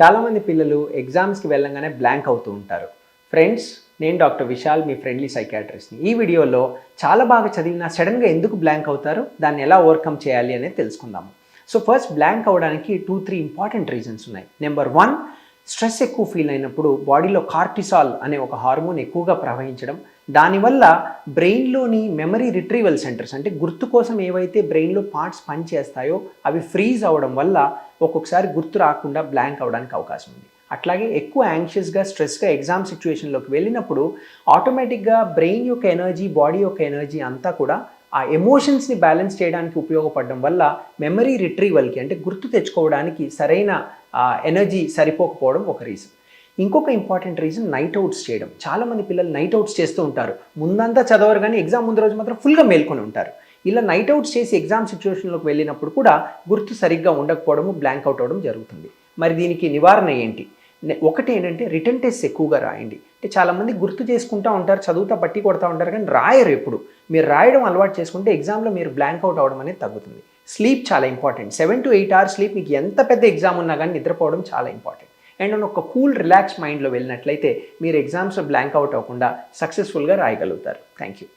చాలామంది పిల్లలు ఎగ్జామ్స్కి వెళ్ళంగానే బ్లాంక్ అవుతూ ఉంటారు. ఫ్రెండ్స్ నేను డాక్టర్ విశాల్ మీ ఫ్రెండ్లీ సైకాట్రిస్ట్ని. ఈ వీడియోలో చాలా బాగా చదివినా సడన్గా ఎందుకు బ్లాంక్ అవుతారు? దాన్ని ఎలా ఓవర్కమ్ చేయాలి అనేది తెలుసుకుందాము. సో ఫస్ట్ బ్లాంక్ అవ్వడానికి టూ త్రీ ఇంపార్టెంట్ రీజన్స్ ఉన్నాయి. నెంబర్ వన్ స్ట్రెస్ ఎక్కువ ఫీల్ అయినప్పుడు బాడీలో కార్టిసాల్ అనే ఒక హార్మోన్ ఎక్కువగా ప్రవహించడం. దానివల్ల బ్రెయిన్లోని మెమరీ రిట్రీవల్ సెంటర్స్ అంటే గుర్తు కోసం ఏవైతే బ్రెయిన్లో పార్ట్స్ పనిచేస్తాయో అవి ఫ్రీజ్ అవ్వడం వల్ల ఒక్కొక్కసారి గుర్తు రాకుండా బ్లాంక్ అవ్వడానికి అవకాశం ఉంది. అట్లాగే ఎక్కువ యాంగ్షియస్గా స్ట్రెస్గా ఎగ్జామ్ సిచ్యువేషన్లోకి వెళ్ళినప్పుడు ఆటోమేటిక్గా బ్రెయిన్ యొక్క ఎనర్జీ బాడీ యొక్క ఎనర్జీ అంతా కూడా ఆ ఎమోషన్స్ని బ్యాలెన్స్ చేయడానికి ఉపయోగపడడం వల్ల మెమరీ రిట్రీవల్కి అంటే గుర్తు తెచ్చుకోవడానికి సరైన ఎనర్జీ సరిపోకపోవడం ఒక రీజన్. ఇంకొక ఇంపార్టెంట్ రీజన్ నైట్ అవుట్స్ చేయడం. చాలామంది పిల్లలు నైట్ అవుట్స్ చేస్తూ ఉంటారు. ముందంతా చదవరు కానీ ఎగ్జామ్ ముందు రోజు మాత్రం ఫుల్గా మేల్కొని ఉంటారు. ఇలా నైట్ అవుట్స్ చేసి ఎగ్జామ్ సిచ్యువేషన్లోకి వెళ్ళినప్పుడు కూడా గుర్తు సరిగ్గా ఉండకపోవడము బ్లాంక్ అవుట్ అవ్వడం జరుగుతుంది. మరి దీనికి నివారణ ఏంటి? ఒకటి ఏంటంటే రిటర్న్ టెస్ట్ ఎక్కువగా రాయండి. అంటే చాలామంది గుర్తు చేసుకుంటూ ఉంటారు చదువుతా పట్టి కొడతా ఉంటారు కానీ రాయరు ఎప్పుడు. మీరు రాయడం అలవాటు చేసుకుంటే ఎగ్జామ్లో మీరు బ్లాంక్ అవుట్ అవ్వడం అనేది తగ్గుతుంది. స్లీప్ చాలా important seven to eight hours sleep మీకు ఎంత పెద్ద ఎగ్జామ్ ఉన్నా కానీ నిద్రపోవడం చాలా ఇంపార్టెంట్ అండ్ ఒక కూల్ రిలాక్స్ మైండ్లో వెళ్ళినట్లయితే మీరు ఎగ్జామ్స్లో బ్లాంక్ అవుట్ అవ్వకుండా సక్సెస్ఫుల్గా రాయగలుగుతారు. Thank you